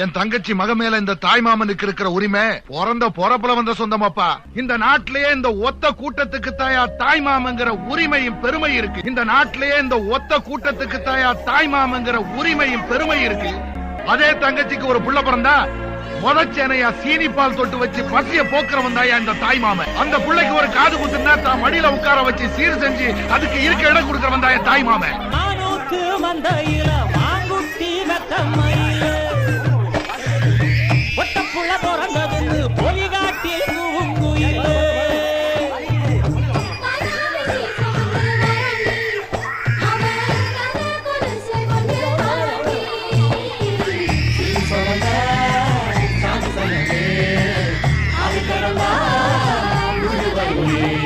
என் தங்கச்சி மக மேல இந்த தாய் மாமனுக்கு இருக்கிற உரிமை பிறந்த பொறப்புல வந்த சொந்தமாப்பா. இந்த நாட்டிலேயே இந்த ஒத்த கூட்டத்துக்கு தாயா தாய் மாமங்கிற உரிமையும் பெருமை இருக்கு. இந்த நாட்டிலேயே இந்த ஒத்த கூட்டத்துக்கு தாயா தாய் மாமங்கிற உரிமையும் பெருமை இருக்கு. அதே தங்கச்சிக்கு ஒரு புள்ள பிறந்தா முதச்சேனையா சீனி பால் தொட்டு வச்சு பசிய போக்குறவன் தாயா இந்த தாய் மாமன். அந்த புள்ளைக்கு ஒரு காது குத்துனா தான் மடியில உட்கார வச்சு சீர் செஞ்சு அதுக்கு இருக்க இடம் கொடுக்கறவன் தாயா தாய் மாமன். Holy